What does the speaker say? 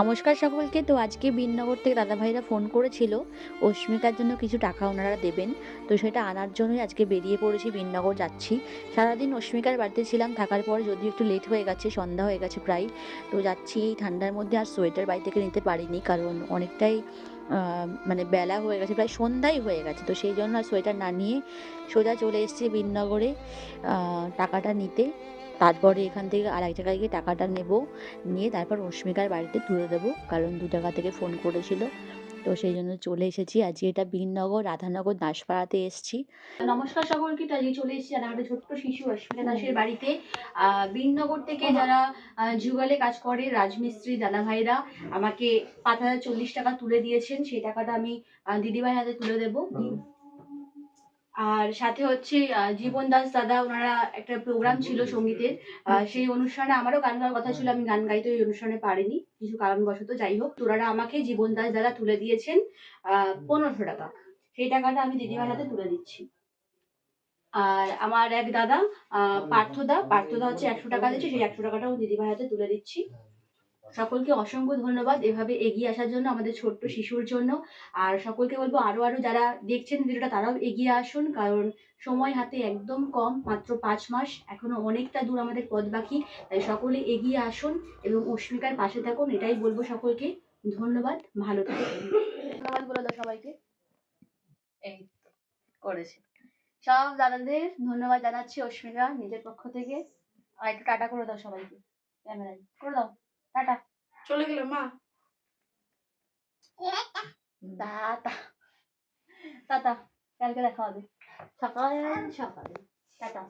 নমস্কার সকলকে। তো আজকে বিননগর থেকে দাদাভাইরা ফোন করেছিল অস্মিকার জন্য কিছু টাকা ওনারা দেবেন। তো সেটা আনার জন্যই আজকে বেরিয়ে পড়েছি, বিননগর যাচ্ছি। সারাদিন অস্মিকার বাড়িতে ছিলাম, থাকার পর যদিও একটু লেট হয়ে গেছে, সন্ধ্যা হয়ে গেছে প্রায়। তো যাচ্ছি এই ঠান্ডার মধ্যে, আর সোয়েটার বাড়ি থেকে নিতে পারিনি, কারণ অনেকটাই মানে বেলা হয়ে গেছে, প্রায় সন্ধ্যাই হয়ে গেছে। তো সেই জন্য আর সোয়েটার না নিয়ে সোজা চলে এসেছি বিননগরে টাকাটা নিতে। তারপরে এখান থেকে আর এক জায়গায় গিয়ে টাকাটা নেব। নিয়ে তারপর রশ্মিকার বাড়িতে তুলে দেবো। কারণ দু জায়গা থেকে ফোন করেছিল। তো সেই জন্য চলে এসেছি। আজকে এটা বীরনগর রাধানগর দাসপাড়াতে এসেছি। নমস্কার সকলকে। তো আজকে চলে এসেছি আর একটা ছোট্ট শিশু অস্মিতা দাসের বাড়িতে। আহ, বীরনগর থেকে যারা যুগলে কাজ করে রাজমিস্ত্রি দাদা ভাইরা আমাকে পাঁচ হাজার চল্লিশ টাকা তুলে দিয়েছেন। সেই টাকাটা আমি দিদিভাই হাতে তুলে দেবো। আর সাথে হচ্ছে জীবন দাস দাদা ওনারা একটা প্রোগ্রাম ছিল সঙ্গীতের। আহ, সেই অনুষ্ঠানে আমারও গান গাওয়ার কথা ছিল আমি গান গাইতে ওই অনুষ্ঠানে পারিনি কিছু কারণবশত যাই হোক তো ওনারা আমাকে জীবন দাস দাদা তুলে দিয়েছেন আহ, পনেরোশো টাকা। সেই টাকাটা আমি দিদিভাই হাতে তুলে দিচ্ছি। আর আমার এক দাদা আহ, পার্থদা পার্থদা হচ্ছে একশো টাকা দিচ্ছে সেই একশো টাকাটাও দিদিভাই হাতে তুলে দিচ্ছি। সকলকে অসংখ্য ধন্যবাদ এভাবে এগিয়ে আসার জন্য, আমাদের ছোট্ট শিশুর জন্য। আর সকলকে বলব আরও আরও যারা দেখছেন ভিডিওটা, তারাও এগিয়ে আসুন, কারণ সময় হাতে একদম কম, মাত্র পাঁচ মাস, এখনও অনেকটা দূর আমাদের পথ বাকি, তাই সকলে এগিয়ে আসুন এবং অস্মিকার পাশে থাকুন, এটাই বলব সকলকে। ধন্যবাদ, ভালো থাকুন। ধন্যবাদ বলে দাও সবাইকে। এই করেছে। সব দাদাদের ধন্যবাদ জানাচ্ছি অস্মিকা নিজের পক্ষ থেকে। আর একটু টাটা করে দাও সবাইকে, ক্যামেরায়। করে দাও, টাটা। চলে গেলে মা? দাদা। টাটা কালকে দেখা হবে। সকালে সকালে। টাটা।